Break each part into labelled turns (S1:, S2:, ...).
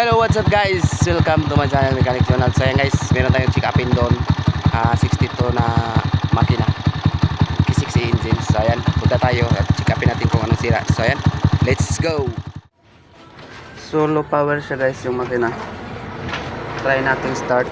S1: Hello, what's up guys? Welcome to my channel Mechanic Journal. So yan guys, meron tayong check doon. Ah, 62 na makina. K60 engine. So ayan, punta tayo at check natin kung anong sira. So ayan, let's go! Solo power siya guys yung makina. Try natin start.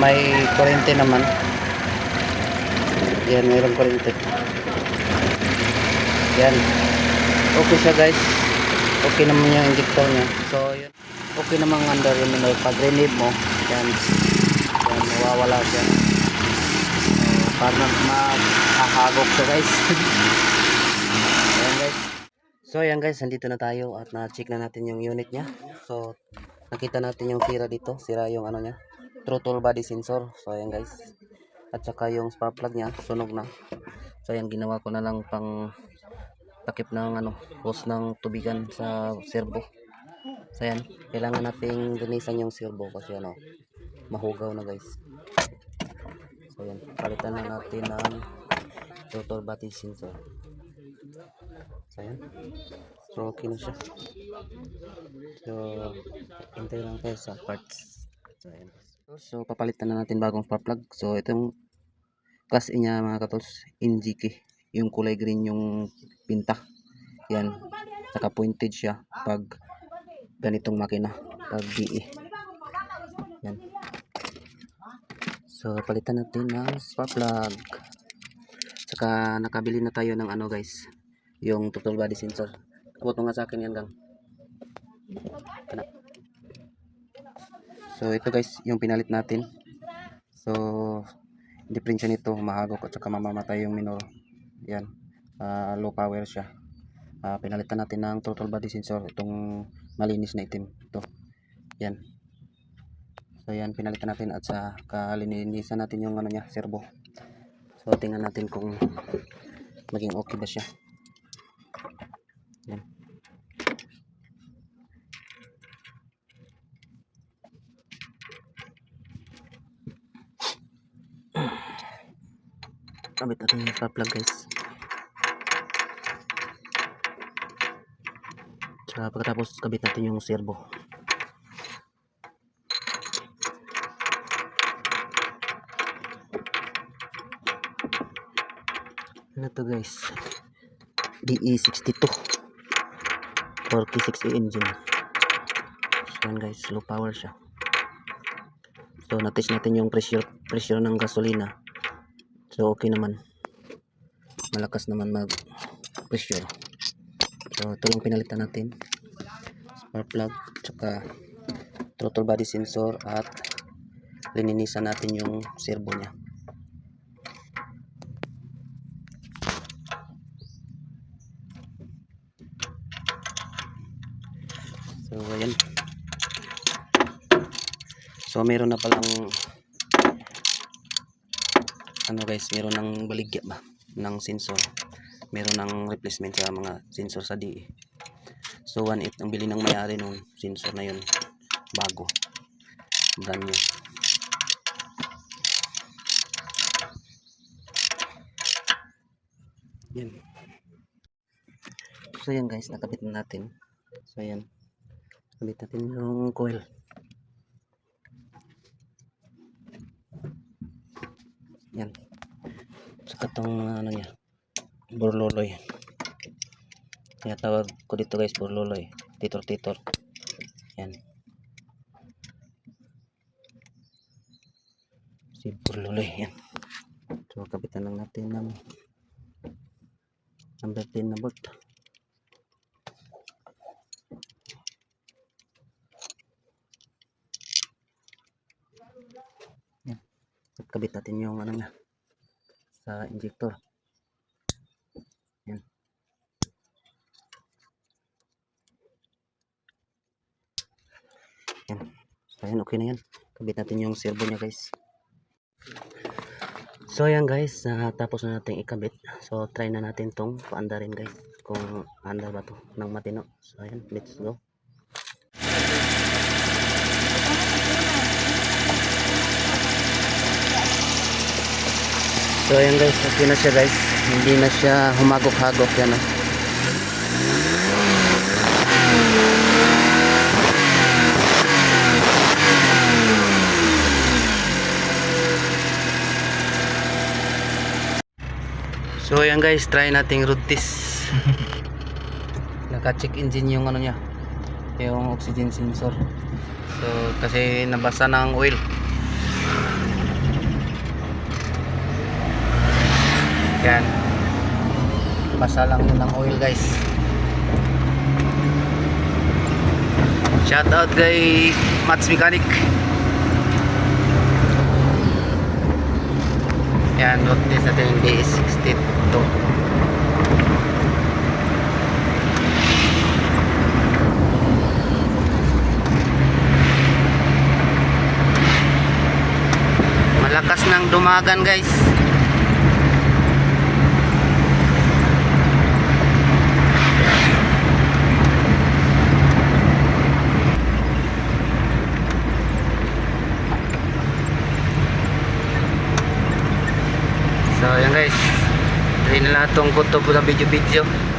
S1: May kuryente naman. Yan, mayroong kuryente. Yan. Okay siya guys. Okay naman yung injector niya. So, yun. Okay naman under yung minor. Pag rename mo, yan. Yan, mawawala siya. So, parang mahahagok siya guys. Ayan guys. So, ayan guys. Nandito na tayo at na-check na natin yung unit niya. So, nakita natin yung sira dito. Sira yung ano niya throttle body sensor. So ayan guys. At saka yung spark plug niya sunog na. So ayan ginawa ko na lang pang takip ng ano hose ng tubigan sa servo. So ayan, kailangan nating linisan yung servo kasi ano mahugaw na guys. So ayan, palitan na natin ng throttle body sensor. So ayan. So okay na siya. So hintay lang tayo sa parts. So ayan. So, papalitan na natin bagong spark plug. So, itong class A niya mga katols, NGK. Yung kulay green yung pinta. Yan. Saka pointed siya pag ganitong makina. Pag DE. Yan. So, palitan natin ng spark plug. Saka, nakabili na tayo ng ano guys. Yung total body sensor. Mo nga sa akin yan gang. Kana. So ito guys, yung pinalit natin. So diferensya nito, mahagok at saka mamamatay yung minor. Yan. Ah, low power siya. Ah, pinalitan natin ng throttle body sensor itong malinis na itim. Ito. Yan. So yan pinalitan natin at sa kalinisan natin yung ano niya, servo. So tingnan natin kung maging okay ba siya. Kabit natin yung spark plug guys. Tsaka pagkatapos kabit natin yung servo. Ano to guys? DE62 4K6A engine. So yan guys, low power siya. So natest natin yung pressure pressure ng gasolina. So okay naman. Malakas naman mag pressure. So ito yung pinalitan natin. Spark plug tsaka throttle body sensor at lininisan natin yung servo niya. So ayan. So meron na palang ano guys, meron ng baligya ba ng sensor. Meron ng replacement sa mga sensor sa DE. So 1.8 ang bili ng may-ari nung sensor na yun bago. Brand new. Yan. So yan guys, nakabit na natin. So yan. Kabit natin yung coil. Yan. Saka itong ano niya. Burloloy. Kaya tawag ko dito guys, burloloy. Titor-titor. Yan. Si burloloy. Yan. So, kapitan lang natin ng number 10 na bolt. Kabit natin yung ano niya sa injector. Yan. Yan. So, ayan, okay na yan. Kabit natin yung servo niya, guys. So, ayan, guys. ah, tapos na natin ikabit. So, try na natin tong paandarin, guys. Kung andar ba to ng matino. So, ayan. Let's go. So, ayan, guys. Okay na siya, guys. Hindi na siya humagok-hagok yan, ah. So ayan guys, try nating road test. Naka-check engine yung ano niya, yung oxygen sensor. So kasi nabasa ng oil. Yan. Basa lang yun ng oil guys. Shout out kay Mats Mechanic. Yan, road test natin yung DS62. Malakas ng dumagan guys. Tong kutob na video-video.